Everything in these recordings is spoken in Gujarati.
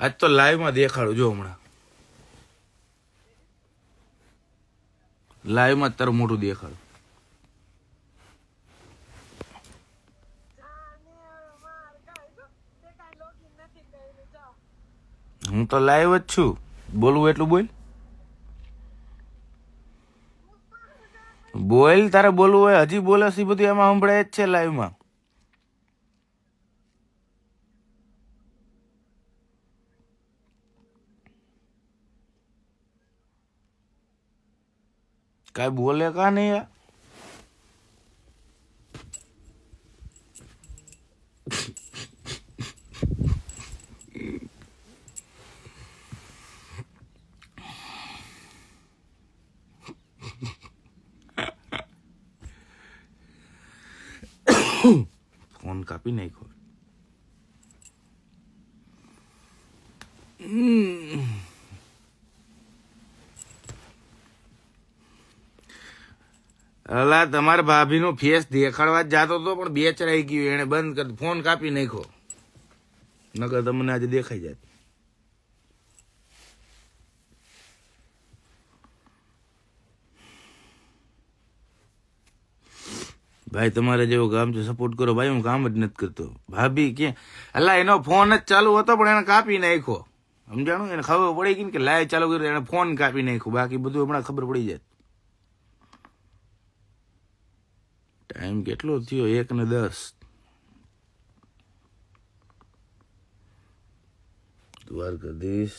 આજ તો લાઈવમાં દેખાડું, જો હમણાં. લાઈવમાં તારું મોટું દેખાડું. હું તો લાઈવ જ છું. બોલવું એટલું બોલ. બોલ, તારે બોલવું હોય, હજી બોલે છે બધું એમાં સંભળાય જ છે લાઈવમાં કાંઈ બોલે કા નહીં યાર ફોન કાપી નાખ્યો અલા તમારા ભાભીનો ફેસ દેખાડવા જ જતો હતો, પણ બે ચડાઈ ગયું, એને બંધ કરી, ફોન કાપી નાખ્યો. નકર તમને આજે દેખાઈ જાય. ભાઈ, તમારે જેવો કામ છે સપોર્ટ કરો. ભાઈ, હું કામ જ નથી કરતો. ભાભી કે, અલા, એનો ફોન જ ચાલુ હતો, પણ એને કાપી નાખ્યો. સમજાણું? એને ખબર પડી ગઈ કે લાય ચાલુ કર્યું, એને ફોન કાપી નાખ્યો. બાકી બધું હમણાં ખબર પડી જાય. ટાઈમ કેટલો થયો એક ને દસ Dwarkadhish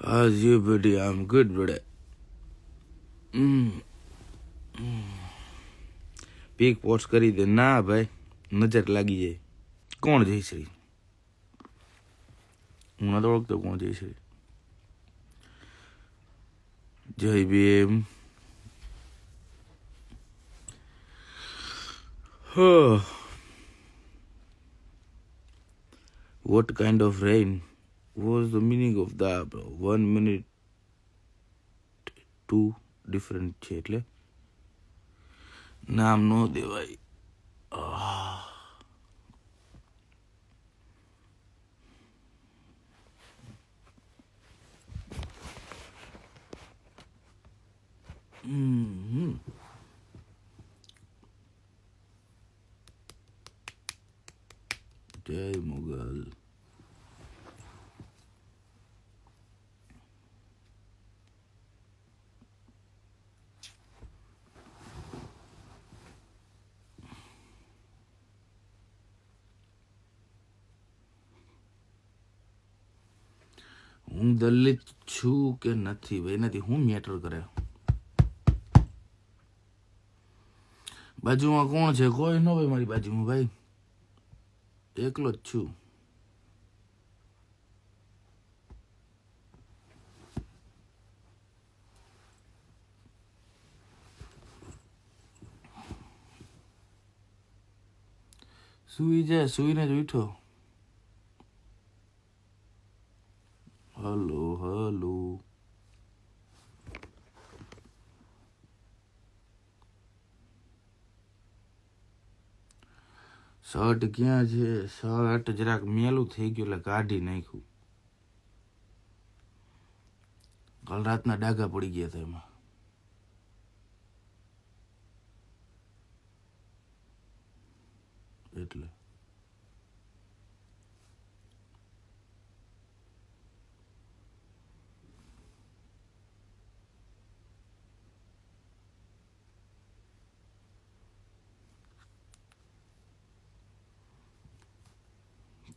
How's you, buddy? I'm good, buddy. Pic post કરી દે ના ભાઈ નજર લાગી જાય કોણ જયશ્રી હું નથી ઓળખતો કોણ જયશ્રી જય Bhim What kind of rain was the meaning of the one minute two different છે એટલે નામ નો દેવાય આહ. હમ. જય મુગલ હું દલિત છું કે નથી ભાઈ? નથી હું મેટર કરે? બાજુમાં કોણ છે? કોઈ ન ભાઈ મારી બાજુમાં ભાઈ. એકલો જ છું. સુઈ જાય, સુઈને જ ઉઠો હલો હલો શર્ટ ક્યાં છે? શર્ટ જરાક મેલું થઈ ગયું એટલે કાઢી નાખ્યું. કાલ રાતના ડાઘા પડી ગયા હતા એમાં એટલે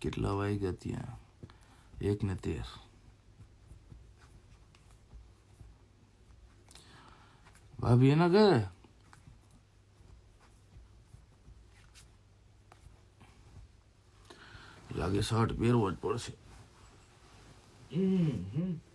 કેટલા વાગ્યા ત્યાં? એક ને તેર. ભાભી એના ઘરે? લાગે શર્ટ પહેરવો જ પડશે. હમ, હમ.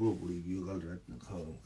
અઘરો પડી ગયો કાલ રાતના ખાવા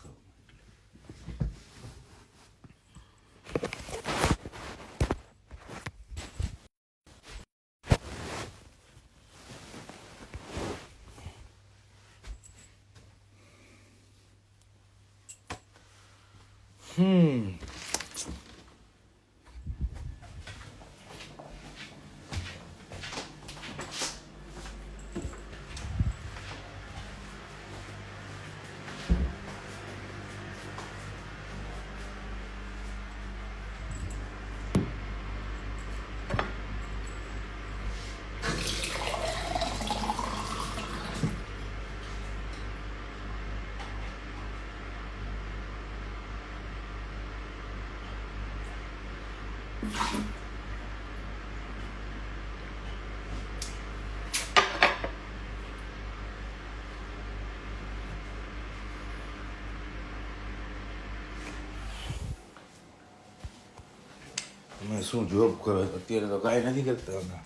તમે શું જોબ કરો? અત્યારે તો કાંઈ નથી કરતા અમે.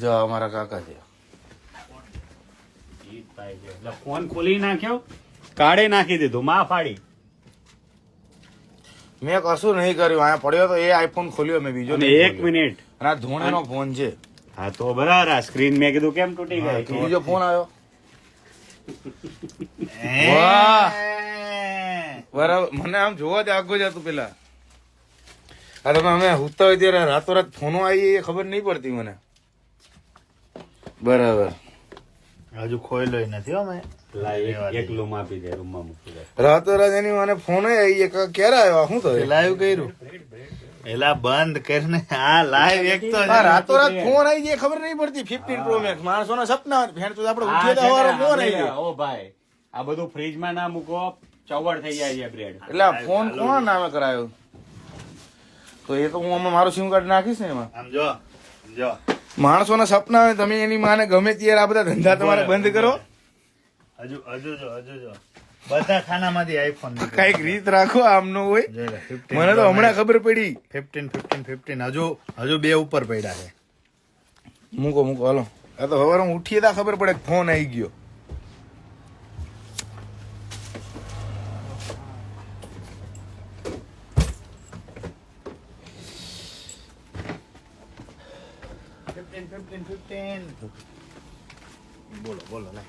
જો અમારા કાકા છે. જીતભાઈ છે. એટલે ફોન ખોલી નાખ્યો? કાઢે નાખી દીધું માં ફાડી. મેં કશું નહીં કર્યું. અહીંયા પડ્યો તો એ આઈફોન ખોલ્યો મેં બીજો એક મિનિટ. અને આ ધોણીનો ફોન છે. હા તો બરાબર આ સ્ક્રીન મેં કીધું કેમ તૂટી ગઈ? બીજો ફોન આવ્યો. વાહ. બરાબર. મને આમ જોવા જ આગો જતું પેલા. આ તમે અમે હુતા હોય ત્યારે રાતોરાત ફોનો આવી એ ખબર નહીં પડતી મને. બરાબર. હજુ ખોયલો નથી અમે મેં. રૂમ આપી દે. રૂમમાં મૂકી દે. રાતોરાત એની મને ફોન આવી એક ક્યારે આવ્યો? શું થયું? લાઈવ કર્યું. એલા બંધ કરીને આ લાઈવ એક તો આ રાતોરાત ફોન આવી જાય ખબર નહીં પડતી. ફિફ્ટીન પ્રો મેક્સ માણસોના સપના ફેણ તો આપણે આ ઉઠીએ છે તો હવારે ફોન આવી જાય. ઓ ભાઈ આ બધું ફ્રીજમાં ના મૂકો ચવડ થઈ જાય છે બ્રેડ એટલે ફોન કોણ નામે કરાયો? તો એ તો હું મારું સિમ કાર્ડ નાખીશ ને એમાં. આમ જો જો. માણસોના સપના હોય તમે એની માને ગમે ત્યારે આ બધા ધંધા તમારે બંધ કરો. હજુ હજુ જો હજુ જો. બધા ખાનામાંથી આઈફોન કંઈક રીત રાખો આમનો હોય. મને તો હમણાં ખબર પડી. ફિફ્ટીન ફિફ્ટીન ફિફ્ટીન હજુ હજુ બે ઉપર પડ્યા છે. મૂકો મૂકો હાલો. આ તો સવારે હું ઉઠીએ તા ખબર પડે ફોન આવી ગયો. Fifteen fifteen fifteen. બોલો બોલો લે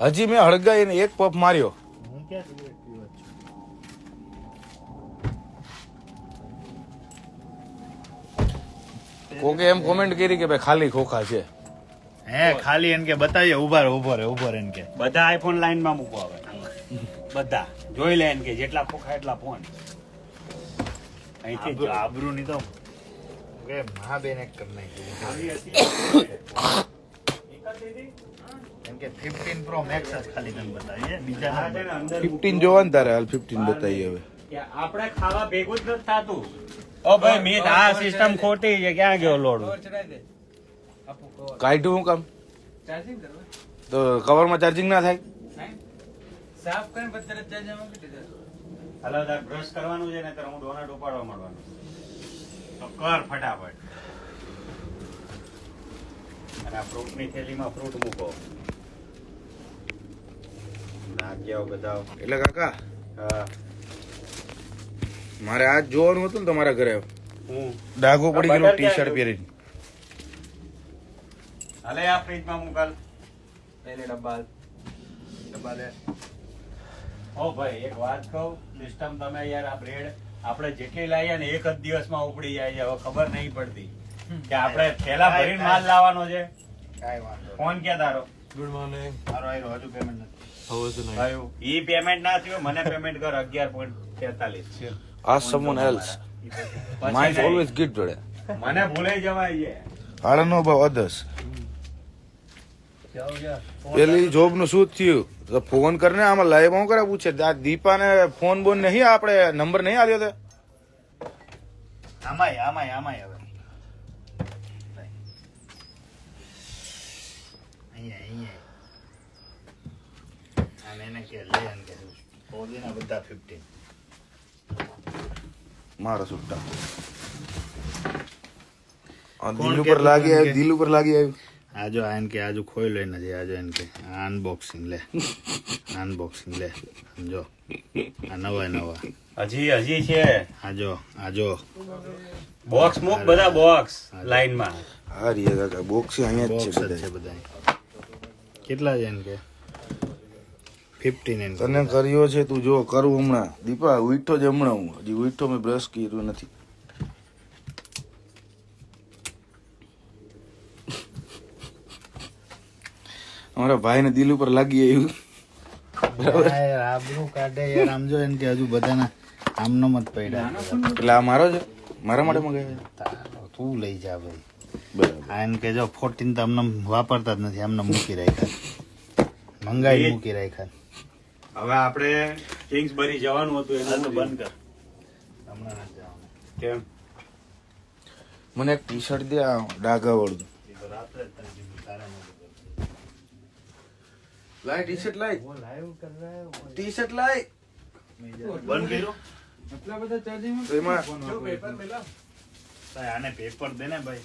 હજી મેં હળગાઈને એક પપ માર્યો. હું ક્યાં સિગરેટ પીવો છું. કોકે એમ કોમેન્ટ કરી કે ભાઈ ખાલી ખોખા છે. હે ખાલી એમ કે બતાવીએ ઊભા રે ઊભો રહે ઊભો રહે એમ કે. બધા આઈફોન લાઈનમાં મૂકો આવે બધા. જોઈ લે એમ કે જેટલા ખોખા એટલા ફોન અહીંથી આબરૂ- નહીં તો કે મહાબેન એક કરી નાખી. એમ કે ફિફ્ટીન પ્રો મેક્સ જ ખાલી તમે બતાવીએ બીજા આ ના છે ને ફિફ્ટીન જોવા ને તારે હાલ ફિફ્ટીન બતાવીએ હવે. આપણે ખાવા ભેગું જ નથી થતું. ઓ ભાઈ મીત આ સિસ્ટમ ખોટી છે ક્યાં ગયો લોડ? કાઢ્યું હું કામ? તો કવરમાં ચાર્જિંગ ના થાય? સાફ કરીને તરત ચાર્જર મૂકી દીધા હલો બ્રશ કરવાનું છે ને હું ડોનટ ઉપાડવા માંડવાનું તો કર ફટાફટ. અને આ ફ્રૂટની થેલીમાં ફ્રૂટ મૂકો. નાખ્યા બધા. એટલે કાકા? હા. મારે આજ જોવાનું હતું ને તમારા ઘરે. હું ડાઘો પડી ગયેલો ટી શર્ટ પહેરીને. હાલે આ ફ્રીજમાં મૂકાલ પહેલે ડબ્બા ડબ્બા લે. ઓ ભાઈ એક વાત કહું સિસ્ટમ તમે યાર આ બ્રેડ આપણે જેટલી લાવીએ ને એક જ દિવસમાં ઉપડી જાય છે હવે ખબર નહીં પડતી. કે આપણે પેલા ભરીને માલ લાવવાનો છે? ફોન ક્યાં તારો? ગુડ મોર્નિંગ તારો આવ્યો હજુ પેમેન્ટ નથી. ઈ પેમેન્ટ ના થયું મને પેમેન્ટ કર અગિયાર પોઈન્ટ તેતાલીસ. જોડે. મને ભૂલાઈ જવાય છે. I don't know about others પેલી જોબનું શું થયું? ફોન કરીને આમાં લાઈવ હું કરે પૂછે? આ દીપાને ફોન બોન નહીં આપડે નંબર નહીં આવ્યો તે? આમાંય આમાંય આમાંય હવે. મારા સુટ્ટા. દિલ ઉપર લાગી આવ્યું દિલ ઉપર લાગી આવ્યું આજો આ એને કે આજુ ખોઈ લઈને નથી આજો એન કે અનબોક્સિંગ લે અનબોક્સિંગ લે સમજો આ નવા નવા હજી હજી છે આજો આજો બોક્સ મૂક બધા બોક્સ લાઈનમાં હા રિયા કાકા બોક્સ અહીંયા જ છે બધા કેટલા છે એન કે? ફિફ્ટીન એને તને કર્યો છે તું જો કરું હમણાં. દીપા ઉઠો જ હમણાં હું. હજી ઉઠો મેં બ્રશ કર્યું નથી. અમારા ભાઈને દિલ ઉપર લાગી એવું યાર આબરૂ કાઢે યાર. આમ જો એને કે હજુ બધાના આમનો મત પડ્યા. એટલે આ મારો છે? મારા માટે મગાવ્યો તું લઈ જા ભાઈ. બરાબર. આ એમ કે જો ફોર્ટીન તો આમને વાપરતા જ નથી આમને મૂકી રાખ્યા. મંગાઈ મૂકી રાખ્યા. હવે આપણે કિંગ્સબરી જવાનું હતું એનું બંધ કર. હમણાં જવાનું. કેમ? મને એક ટી શર્ટ દે આ ડાઘા વાળું. રાત્રે જ તને કીધું, તારે નહોતું લાય ટી શર્ટ લાઈ ટી શર્ટ લાય. બંધ કર્યું આટલા બધા ચાર્જિંગ તો એમાં ભાઈ આને પેપર દે ને ભાઈ.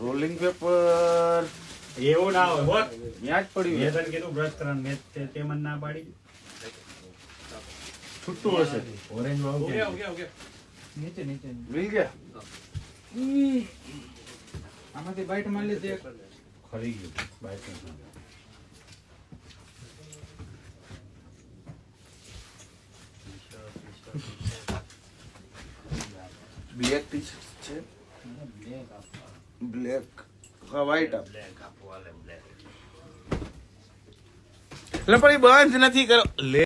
રોલિંગ પેપર એવું ના હોય હોત. ત્યાં જ પડ્યું મેં તને કીધું બ્રશ કરવાનું મેં તે- તે મને ના પાડી. છૂટું હશે. ઓરેન્જ વાળું કેમ? નીચે નીચે મિલ ગયા. આમાંથી બાઈટ મારી લીધી ખરી ગયું બ્લેક ટી શર્ટ છે બ્લેક હા વ્હાઈટ આપ બ્લેક આપો બ્લેક એટલે પણ એ બંધ નથી કરો. લે